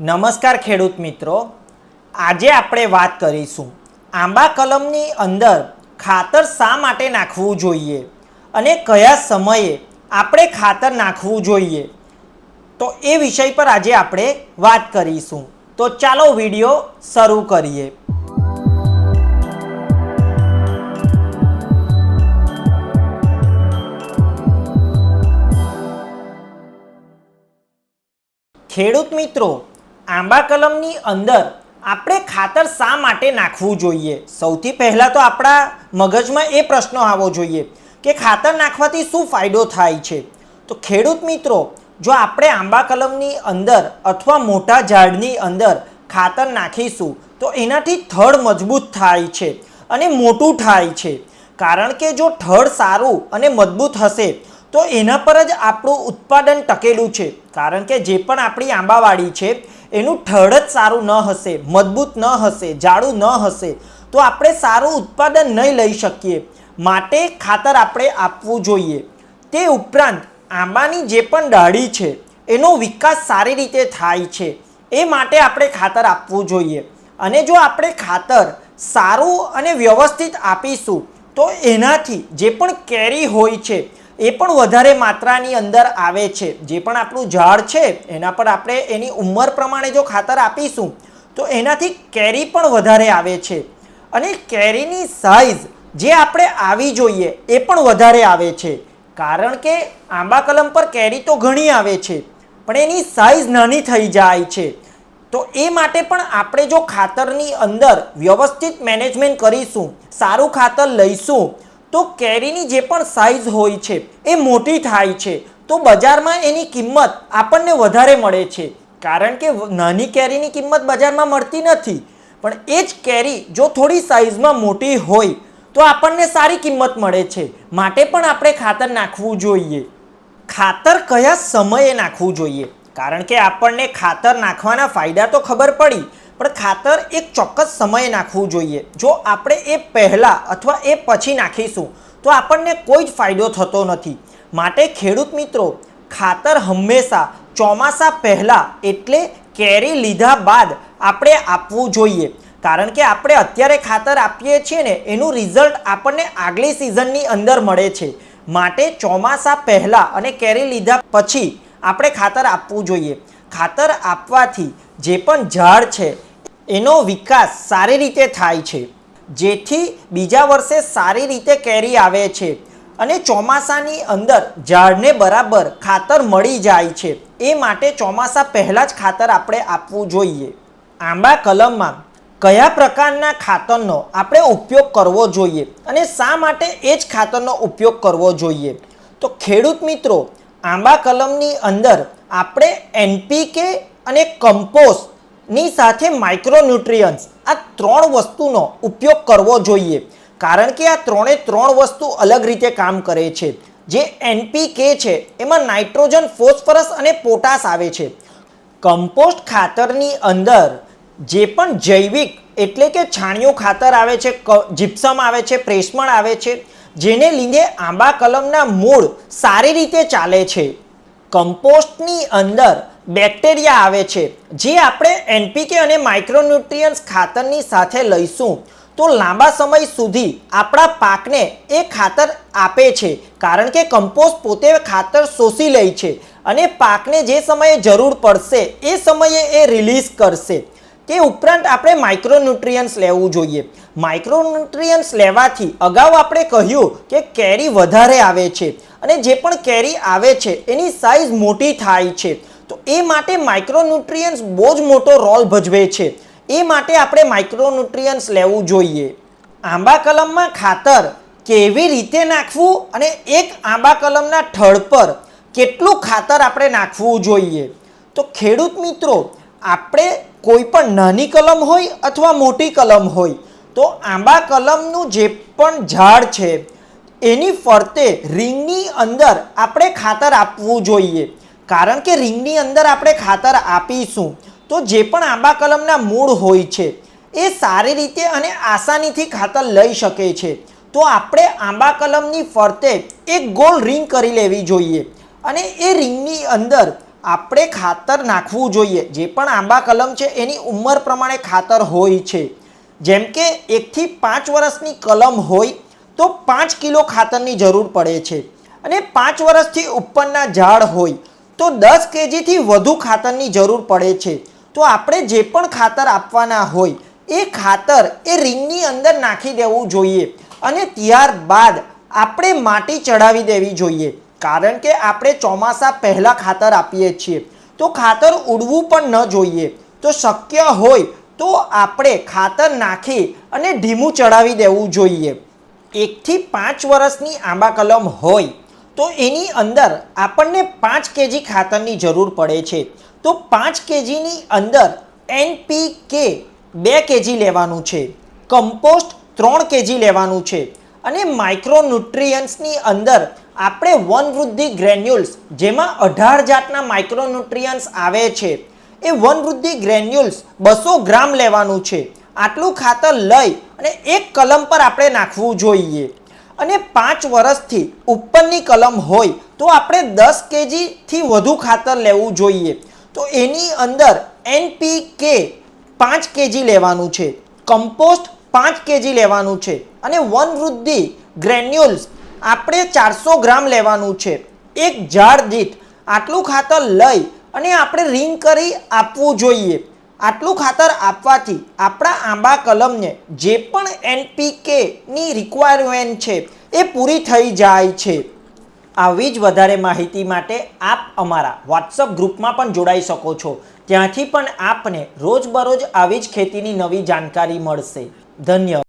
નમસ્કાર ખેડૂત મિત્રો. આજે આપણે વાત કરીશું આંબા કલમની અંદર ખાતર શા માટે નાખવું જોઈએ અને કયા સમયે આપણે ખાતર નાખવું જોઈએ. તો એ વિષય પર આજે આપણે વાત કરીશું. તો ચાલો વીડિયો શરૂ કરીએ. ખેડૂત મિત્રો આંબા કલમની અંદર આપણે ખાતર શા માટે નાખવું જોઈએ? સૌથી પહેલાં તો આપણા મગજમાં એ પ્રશ્ન આવવો જોઈએ કે ખાતર નાખવાથી શું ફાયદો થાય છે? તો ખેડૂત મિત્રો, જો આપણે આંબા કલમની અંદર અથવા મોટા ઝાડની અંદર ખાતર નાખીશું, તો એનાથી થડ મજબૂત થાય છે અને મોટું થાય છે. કારણ કે જો થડ સારું અને મજબૂત હશે, તો એના પર જ આપણું ઉત્પાદન ટકેલું છે. કારણ કે જે પણ આપણી આંબાવાડી છે એનું થડ સારું ન હશે, મજબૂત ન હશે, જાડું ન હશે, તો આપણે સારું ઉત્પાદન નહીં લઈ શકીએ. માટે ખાતર આપણે આપવું જોઈએ. તે ઉપરાંત આંબાની જે પણ ડાળી છે, એનો વિકાસ સારી રીતે થાય છે. એ માટે આપણે ખાતર આપવું જોઈએ. અને જો આપણે ખાતર સારું અને વ્યવસ્થિત આપીશું, તો એનાથી જે પણ કેરી હોય છે એ પણ વધારે માત્રાની અંદર આવે છે. જે પણ આપણું ઝાડ છે, એના પર આપણે એની ઉંમર પ્રમાણે જો ખાતર આપીશું, તો એનાથી કેરી પણ વધારે આવે છે. અને કેરીની સાઈઝ જે આપણે આવી જોઈએ, એ પણ વધારે આવે છે. કારણ કે આંબા કલમ પર કેરી તો ઘણી આવે છે, પણ એની સાઈઝ નાની થઈ જાય છે. તો એ માટે પણ આપણે જો ખાતરની અંદર વ્યવસ્થિત મેનેજમેન્ટ કરીશું, સારું ખાતર લઈશું તો કેરીની જે પણ સાઈઝ હોય છે, એ મોટી થાય છે. તો બજારમાં એની કિંમત આપણને વધારે મળે છે. કારણ કે નાની કેરીની કિંમત બજારમાં મળતી નથી. પણ એ જ કેરી જો થોડી સાઈઝમાં મોટી હોય, તો આપણને સારી કિંમત મળે છે. માટે પણ આપણે ખાતર નાખવું જોઈએ. ખાતર કયા સમયે નાખવું જોઈએ? કારણ કે આપણને ખાતર નાખવાના ફાયદા તો ખબર પડી પણ ખાતર એક ચોક્કસ સમયે નાખવું જોઈએ. જો આપણે એ પહેલાં અથવા એ પછી નાખીશું, તો આપણને કોઈ જ ફાયદો થતો નથી. માટે ખેડૂત મિત્રો, ખાતર હંમેશા ચોમાસા પહેલાં એટલે કેરી લીધા બાદ આપણે આપવું જોઈએ. કારણ કે આપણે અત્યારે ખાતર આપીએ છીએ ને, એનું રિઝલ્ટ આપણને આગલી સિઝનની અંદર મળે છે. માટે ચોમાસા પહેલાં અને કેરી લીધા પછી આપણે ખાતર આપવું જોઈએ. ખાતર આપવાથી જે પણ ઝાડ છે, એનો વિકાસ સારી રીતે થાય છે. જેથી બીજા વર્ષે સારી રીતે કેરી આવે છે અને ચોમાસાની અંદર ઝાડને બરાબર ખાતર મળી જાય છે. એ માટે ચોમાસા પહેલાં જ ખાતર આપણે આપવું જોઈએ. આંબા કલમમાં કયા પ્રકારના ખાતરનો આપણે ઉપયોગ કરવો જોઈએ અને શા માટે એ જ ખાતરનો ઉપયોગ કરવો જોઈએ? તો ખેડૂત મિત્રો, આંબા કલમની અંદર આપણે એનપીકે અને કમ્પોસ્ટની સાથે માઇક્રોન્યુટ્રિયન્સ આ ત્રણ વસ્તુનો ઉપયોગ કરવો જોઈએ. કારણ કે આ ત્રણે ત્રણ વસ્તુ અલગ રીતે કામ કરે છે. જે એનપીકે છે, એમાં નાઇટ્રોજન, ફોસ્ફરસ અને પોટાશ આવે છે. કમ્પોસ્ટ ખાતરની અંદર જે પણ જૈવિક એટલે કે છાણિયું ખાતર આવે છે જીપ્સમ આવે છે પ્રેસમણ આવે છે, જેને લીધે આંબા કલમના મૂળ સારી રીતે ચાલે છે. કમ્પોસ્ટની અંદર બેક્ટેરિયા આવે છે, જે આપણે એનપીકે અને માઇક્રોન્યુટ્રિયન્સ ખાતરની સાથે લઈશું. તો લાંબા સમય સુધી આપણા પાકને એ ખાતર આપે છે, કારણ કે કમ્પોસ્ટ પોતે ખાતર શોષી લે છે અને પાકને જે સમયે જરૂર પડશે, એ સમયે એ રિલીઝ કરશે. તે ઉપરાંત આપણે માઇક્રોન્યુટ્રિયન્સ લેવું જોઈએ. માઇક્રોન્યુટ્રિયન્સ લેવાથી અગાઉ આપણે કહ્યું કે કેરી વધારે આવે છે અને જે પણ કેરી આવે છે એની સાઇઝ મોટી થાય છે. તો એ માટે માઇક્રોન્યુટ્રિયન્સ બહુ જ મોટો રોલ ભજવે છે. એ માટે આપણે માઇક્રોન્યુટ્રિયન્સ લેવું જોઈએ. આંબા કલમમાં ખાતર કેવી રીતે નાખવું અને એક આંબા કલમના થડ પર કેટલું ખાતર આપણે નાખવું જોઈએ. તો ખેડૂત મિત્રો આપણે કોઈ પણ નાની કલમ હોય અથવા મોટી કલમ હોય, તો આંબા કલમનું જે પણ ઝાડ છે, એની ફરતે રિંગની અંદર આપણે ખાતર આપવું જોઈએ. કારણ કે રિંગની અંદર આપણે ખાતર આપીશું, તો જે પણ આંબા કલમના મૂળ હોય છે, એ સારી રીતે અને આસાનીથી ખાતર લઈ શકે છે. તો આપણે આંબા કલમની ફરતે એક ગોળ રિંગ કરી લેવી જોઈએ. અને એ રિંગની અંદર આપણે ખાતર નાખવું જોઈએ. જે પણ આંબા કલમ છે, એની ઉંમર પ્રમાણે ખાતર હોય છે. જેમ કે, એકથી પાંચ વર્ષની કલમ હોય, તો પાંચ કિલો ખાતરની જરૂર પડે છે. અને પાંચ વર્ષથી ઉપરના ઝાડ હોય, તો દસ કેજીથી વધુ ખાતરની જરૂર પડે છે. તો આપણે જે પણ ખાતર આપવાના હોય, એ ખાતર એ રિંગની અંદર નાખી દેવું જોઈએ. અને ત્યારબાદ આપણે માટી ચડાવી દેવી જોઈએ. કારણ કે આપણે ચોમાસા પહેલાં ખાતર આપીએ છીએ. તો ખાતર ઉડવું પણ ન જોઈએ. તો શક્ય હોય તો આપણે ખાતર નાખી અને ઢીમું ચડાવી દેવું જોઈએ. એકથી પાંચ વર્ષની આંબા કલમ હોય તો એની અંદર આપણને પાંચ કેજી ખાતરની જરૂર પડે છે. તો પાંચ કેજીની અંદર એનપીકે બે કેજી લેવાનું છે. કમ્પોસ્ટ ત્રણ કેજી લેવાનું છે. અને માઇક્રોન્યુટ્રિયન્ટ્સની અંદર આપણે વનવૃદ્ધિ ગ્રેન્યુલ્સ જેમાં અઢાર જાતના માઇક્રોન્યુટ્રિયન્ટ્સ આવે છે, એ વનવૃદ્ધિ ગ્રેન્યુલ્સ બસો ગ્રામ લેવાનું છે. આટલું ખાતર લઈ અને એક કલમ પર આપણે નાખવું જોઈએ. અને પાંચ વર્ષથી ઉપરની કલમ હોય તો આપણે દસ કેજીથી વધુ ખાતર લેવું જોઈએ. તો એની અંદર એનપીકે પાંચ કેજી લેવાનું છે. કમ્પોસ્ટ પાંચ કેજી લેવાનું છે અને વન વૃદ્ધિ ગ્રેન્યુલ્સ આપણે ચારસો ગ્રામ લેવાનું છે. એક ઝાડ દીઠ આટલું ખાતર લઈ અને આપણે રિંગ કરી આપવું જોઈએ. આટલું ખાતર આપવાથી આપણા આંબા કલમને જે પણ એનપીકે ની રિક્વાયરમેન્ટ છે એ પૂરી થઈ જાય છે. આવી જ વધારે માહિતી માટે આપ અમારા વોટ્સઅપ ગ્રુપમાં પણ જોડાઈ શકો છો. ત્યાંથી પણ આપને રોજબરોજ આવી જ ખેતીની નવી જાણકારી મળશે. ધન્યવાદ